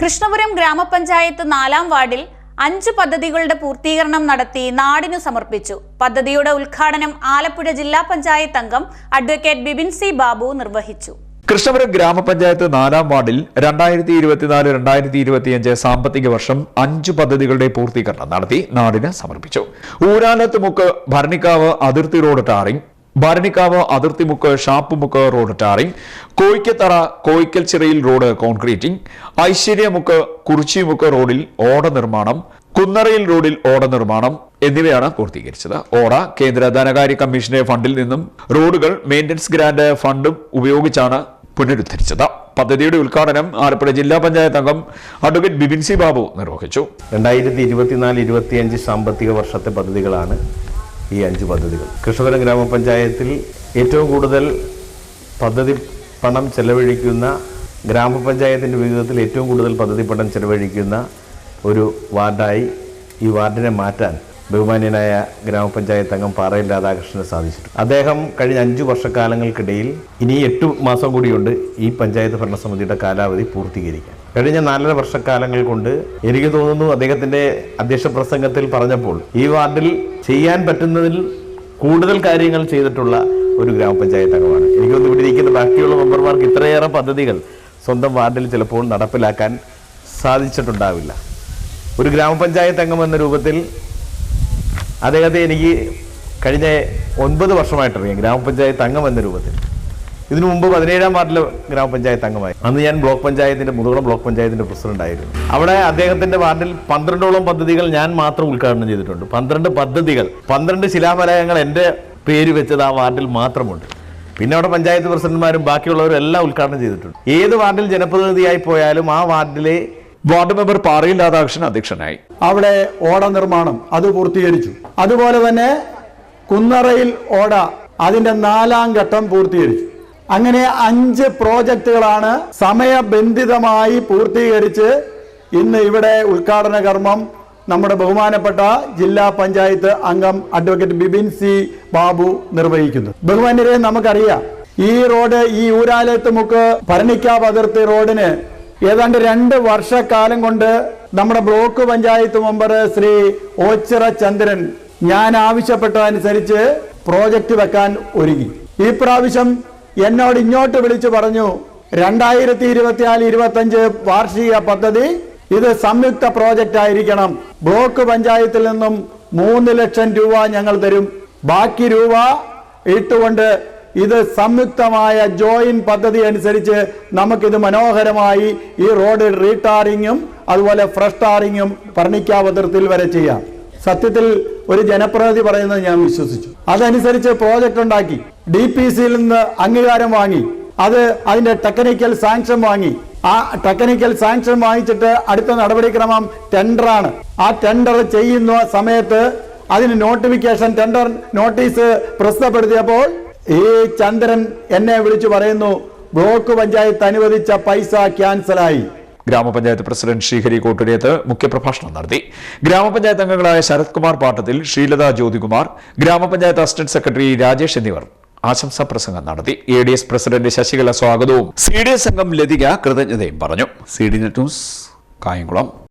കൃഷ്ണപുരം ഗ്രാമപഞ്ചായത്ത് നാലാം വാർഡിൽ അഞ്ച് പദ്ധതികളുടെ പൂർത്തീകരണം നടത്തി നാടിനു സമർപ്പിച്ചു. പദ്ധതിയുടെ ഉദ്ഘാടനം ആലപ്പുഴ ജില്ലാ പഞ്ചായത്ത് അംഗം അഡ്വക്കേറ്റ് ബിബിൻ സി ബാബു നിർവഹിച്ചു. കൃഷ്ണപുരം ഗ്രാമപഞ്ചായത്ത് നാലാം വാർഡിൽ രണ്ടായിരത്തി ഇരുപത്തിനാല് രണ്ടായിരത്തി ഇരുപത്തിയഞ്ച് സാമ്പത്തിക വർഷം അഞ്ച് പദ്ധതികളുടെ പൂർത്തീകരണം നടത്തി നാടിന് സമർപ്പിച്ചു. ഊരാലത്ത് മുക്ക് ഭരണിക്കാവ് അതിർത്തി റോഡ് ടാറിംഗ് ഭരണിക്കാവ് അതിർത്തിമുക്ക് ഷാപ്പുമുക്ക് road tarring Koyikkathara Koyikkal Chirayil road concreting ഐശ്വര്യമുക്ക് കുറിച്ചിമുക്ക് റോഡിൽ ഓട നിർമ്മാണം കുന്നറയിൽ റോഡിൽ ഓട നിർമ്മാണം എന്നിവയാണ് പൂർത്തീകരിച്ചത്. ഓട കേന്ദ്ര ധനകാര്യ കമ്മീഷന്റെ ഫണ്ടിൽ നിന്നും റോഡുകൾ മെയിന്റനൻസ് ഗ്രാന്റ് ഫണ്ടും ഉപയോഗിച്ചാണ് പുനരുദ്ധരിച്ചത്. പദ്ധതിയുടെ ഉദ്ഘാടനം ആലപ്പുഴ ജില്ലാ പഞ്ചായത്ത് അംഗം അഡ്വക്കേറ്റ് ബിബിൻ സി ബാബു നിർവഹിച്ചു. രണ്ടായിരത്തി ഇരുപത്തിനാല് ഇരുപത്തിയഞ്ച് സാമ്പത്തിക വർഷത്തെ പദ്ധതികളാണ് ഈ അഞ്ച് പദ്ധതികൾ. കൃഷകര ഗ്രാമപഞ്ചായത്തിൽ ഏറ്റവും കൂടുതൽ പദ്ധതി പണം ചെലവഴിക്കുന്ന ഗ്രാമപഞ്ചായത്തിന്റെ വിഹിതത്തിൽ ഏറ്റവും കൂടുതൽ പദ്ധതി പണം ചെലവഴിക്കുന്ന ഒരു വാർഡായി ഈ വാർഡിനെ മാറ്റാൻ ബഹുമാന്യനായ ഗ്രാമപഞ്ചായത്ത് അംഗം പാറയിൽ രാധാകൃഷ്ണന് സാധിച്ചിട്ടുണ്ട്. അദ്ദേഹം കഴിഞ്ഞ അഞ്ചു വർഷക്കാലങ്ങൾക്കിടയിൽ ഇനി എട്ട് മാസം കൂടിയുണ്ട് ഈ പഞ്ചായത്ത് ഭരണസമിതിയുടെ കാലാവധി പൂർത്തീകരിക്കാൻ. കഴിഞ്ഞ നാലര വർഷക്കാലങ്ങൾ കൊണ്ട് എനിക്ക് തോന്നുന്നു അദ്ദേഹത്തിന്റെ അധ്യക്ഷ പ്രസംഗത്തിൽ പറഞ്ഞപ്പോൾ ഈ വാർഡിൽ ചെയ്യാൻ പറ്റുന്നതിൽ കൂടുതൽ കാര്യങ്ങൾ ചെയ്തിട്ടുള്ള ഒരു ഗ്രാമപഞ്ചായത്ത് അംഗമാണ്. എനിക്ക് തോന്നുന്നു ഇവിടെ ഇരിക്കുന്ന ബാക്കിയുള്ള മെമ്പർമാർക്ക് ഇത്രയേറെ പദ്ധതികൾ സ്വന്തം വാർഡിൽ ചിലപ്പോൾ നടപ്പിലാക്കാൻ സാധിച്ചിട്ടുണ്ടാവില്ല. ഒരു ഗ്രാമപഞ്ചായത്ത് അംഗം എന്ന രൂപത്തിൽ അദ്ദേഹത്തെ എനിക്ക് കഴിഞ്ഞ ഒൻപത് വർഷമായിട്ടറിയാം. ഗ്രാമപഞ്ചായത്ത് അംഗം എന്ന രൂപത്തിൽ. ഇതിനു മുമ്പ് പതിനേഴാം വാർഡിലെ ഗ്രാമപഞ്ചായത്ത് അംഗമായി. അന്ന് ഞാൻ ബ്ലോക്ക് പഞ്ചായത്തിന്റെ മുതുകുളം ബ്ലോക്ക് പഞ്ചായത്തിന്റെ പ്രസിഡന്റ് ആയിരുന്നു അവിടെ അദ്ദേഹത്തിന്റെ വാർഡിൽ പന്ത്രണ്ടോളം പദ്ധതികൾ ഞാൻ മാത്രം ഉദ്ഘാടനം ചെയ്തിട്ടുണ്ട്. പന്ത്രണ്ട് പദ്ധതികൾ പന്ത്രണ്ട് ശിലാഫലകങ്ങൾ എന്റെ പേര് വെച്ചത് ആ വാർഡിൽ മാത്രമുണ്ട്. പിന്നെ അവിടെ പഞ്ചായത്ത് പ്രസിഡന്റുമാരും ബാക്കിയുള്ളവരും എല്ലാം ഉദ്ഘാടനം ചെയ്തിട്ടുണ്ട്. ഏത് വാർഡിൽ ജനപ്രതിനിധിയായി പോയാലും ആ വാർഡിലെ വാർഡ് മെമ്പർ പാറയിൽ രാധാകൃഷ്ണൻ അധ്യക്ഷനായി. അവിടെ ഓട നിർമ്മാണം അത് പൂർത്തീകരിച്ചു. അതുപോലെ തന്നെ കുന്നറയിൽ ഓട അതിന്റെ നാലാം ഘട്ടം പൂർത്തീകരിച്ചു. അങ്ങനെ അഞ്ച് പ്രോജക്റ്റുകളാണ് സമയബന്ധിതമായി പൂർത്തീകരിച്ച് ഇന്ന് ഇവിടെ ഉദ്ഘാടന കർമ്മം നമ്മുടെ ബഹുമാനപ്പെട്ട ജില്ലാ പഞ്ചായത്ത് അംഗം അഡ്വക്കേറ്റ് ബിബിൻ സി ബാബു നിർവഹിക്കുന്നു. ബഹുമാന്യരെ നമുക്കറിയാം ഈ റോഡ് ഈ ഊരാലയത്ത് മുക്ക് ഭരണിക്കാവ് അതിർത്തി റോഡിന് ഏതാണ്ട് രണ്ട് വർഷക്കാലം കൊണ്ട് നമ്മുടെ ബ്ലോക്ക് പഞ്ചായത്ത് മെമ്പർ ശ്രീ ഓച്ചിറ ചന്ദ്രൻ ഞാൻ ആവശ്യപ്പെട്ടതനുസരിച്ച് പ്രോജക്റ്റ് വെക്കാൻ ഒരുങ്ങി. ഈ പ്രാവശ്യം എന്നോട് ഇങ്ങോട്ട് വിളിച്ചു പറഞ്ഞു രണ്ടായിരത്തി ഇരുപത്തിനാല് ഇരുപത്തഞ്ച് വാർഷിക പദ്ധതി ഇത് സംയുക്ത പ്രോജക്റ്റ് ആയിരിക്കണം. ബ്ലോക്ക് പഞ്ചായത്തിൽ നിന്നും മൂന്ന് ലക്ഷം രൂപ ഞങ്ങൾ തരും. ബാക്കി രൂപ ഇട്ടുകൊണ്ട് ഇത് സംയുക്തമായ ജോയിൻ പദ്ധതി അനുസരിച്ച് നമുക്കിത് മനോഹരമായി ഈ റോഡ് റീടാറിങ്ങും അതുപോലെ ഫ്രഷ് ടാറിങ്ങും പർണിക്കാവതിർത്തിൽ വരെ ചെയ്യാം. സത്യത്തിൽ ഒരു ജനപ്രതിനിധി പറയുന്നത് ഞാൻ വിശ്വസിച്ചു. അതനുസരിച്ച് പ്രോജക്റ്റ് ഉണ്ടാക്കി. ഡി പി സിയിൽ നിന്ന് അംഗീകാരം വാങ്ങി. അത് അതിന്റെ ടെക്നിക്കൽ സാങ്ഷൻ വാങ്ങി. ആ ടെക്നിക്കൽ സാങ്ഷൻ വാങ്ങിച്ചിട്ട് അടുത്ത നടപടിക്രമം ടെൻഡറാണ്. ആ ടെൻഡർ ചെയ്യുന്ന സമയത്ത് അതിന് നോട്ടിഫിക്കേഷൻ ടെൻഡർ നോട്ടീസ് പ്രസിദ്ധപ്പെടുത്തിയപ്പോൾ ഈ ചന്ദ്രൻ എന്നെ വിളിച്ചു പറയുന്നു ബ്ലോക്ക് പഞ്ചായത്ത് അനുവദിച്ച പൈസ ക്യാൻസലായി ഗ്രാമപഞ്ചായത്ത് പ്രസിഡന്റ് ശ്രീഹരി കോട്ടുരേത്ത് മുഖ്യപ്രഭാഷണം നടത്തി. ഗ്രാമപഞ്ചായത്ത് അംഗങ്ങളായ ശരത്കുമാർ പാട്ടത്തിൽ ശ്രീലത ജ്യോതികുമാർ ഗ്രാമപഞ്ചായത്ത് അസിസ്റ്റന്റ് സെക്രട്ടറി രാജേഷ് എന്നിവർ ആശംസാ പ്രസംഗം നടത്തി. A D S president Sasikala സ്വാഗതവും. സി ഡി എസ് അംഗം ലതിക കൃതജ്ഞതയും പറഞ്ഞു. C D net news Kayamkulam.